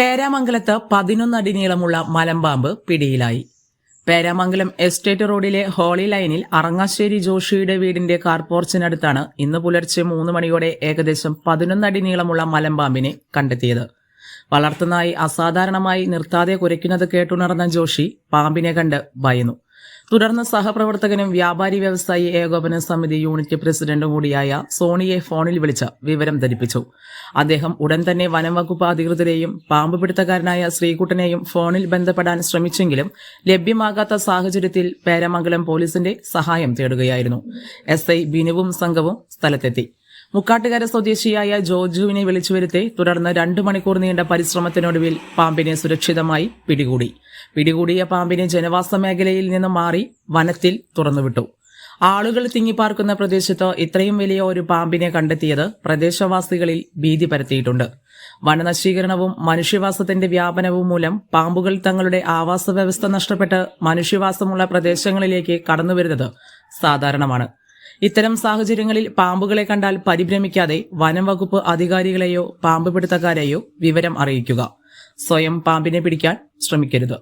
പേരാമംഗലത്ത് പതിനൊന്നടി നീളമുള്ള മലമ്പാമ്പ് പിടിയിലായി. പേരാമംഗലം എസ്റ്റേറ്റ് റോഡിലെ ഹോളി ലൈനിൽ അറങ്ങാശ്ശേരി ജോഷിയുടെ വീടിന്റെ കാർപോർച്ചിനടുത്താണ് ഇന്ന് പുലർച്ചെ മൂന്ന് മണിയോടെ ഏകദേശം പതിനൊന്നടി നീളമുള്ള മലമ്പാമ്പിനെ കണ്ടെത്തിയത്. വളർത്തുന്നായി അസാധാരണമായി നിർത്താതെ കുരയ്ക്കുന്നത് കേട്ടുണർന്ന ജോഷി പാമ്പിനെ കണ്ട് ഭയന്നു. തുടർന്ന് സഹപ്രവർത്തകനും വ്യാപാരി വ്യവസായി ഏകോപന സമിതി യൂണിറ്റ് പ്രസിഡന്റും കൂടിയായ സോണിയെ ഫോണിൽ വിളിച്ച് വിവരം ധരിപ്പിച്ചു. അദ്ദേഹം ഉടൻ തന്നെ വനം വകുപ്പ് അധികൃതരെയും പാമ്പ് പിടുത്തക്കാരനായ ശ്രീകുട്ടനെയും ഫോണിൽ ബന്ധപ്പെടാൻ ശ്രമിച്ചെങ്കിലും ലഭ്യമാകാത്ത സാഹചര്യത്തിൽ പേരമംഗലം പോലീസിന്റെ സഹായം തേടുകയായിരുന്നു. എസ് ഐ ബിനുവും സംഘവും സ്ഥലത്തെത്തി. മുക്കാട്ടുകര സ്വദേശിയായ ജോജുവിനെ വിളിച്ചു വരുത്തി തുടർന്ന് രണ്ടു മണിക്കൂർ നീണ്ട പരിശ്രമത്തിനൊടുവിൽ പാമ്പിനെ സുരക്ഷിതമായി പിടികൂടി. പിടികൂടിയ പാമ്പിനെ ജനവാസ മേഖലയിൽ നിന്ന് മാറി വനത്തിൽ തുറന്നുവിട്ടു. ആളുകൾ തിങ്ങിപ്പാർക്കുന്ന പ്രദേശത്ത് ഇത്രയും വലിയ ഒരു പാമ്പിനെ കണ്ടെത്തിയത് പ്രദേശവാസികളിൽ ഭീതി പരത്തിയിട്ടുണ്ട്. വനനശീകരണവും മനുഷ്യവാസത്തിന്റെ വ്യാപനവും മൂലം പാമ്പുകൾ തങ്ങളുടെ ആവാസ വ്യവസ്ഥ നഷ്ടപ്പെട്ട് മനുഷ്യവാസമുള്ള പ്രദേശങ്ങളിലേക്ക് കടന്നുവരുന്നത് സാധാരണമാണ്. ഇത്തരം സാഹചര്യങ്ങളിൽ പാമ്പുകളെ കണ്ടാൽ പരിഭ്രമിക്കാതെ വനം വകുപ്പ് അധികാരികളെയോ പാമ്പ് പിടുത്തക്കാരെയോ വിവരം അറിയിക്കുക. സ്വയം പാമ്പിനെ പിടിക്കാൻ ശ്രമിക്കരുത്.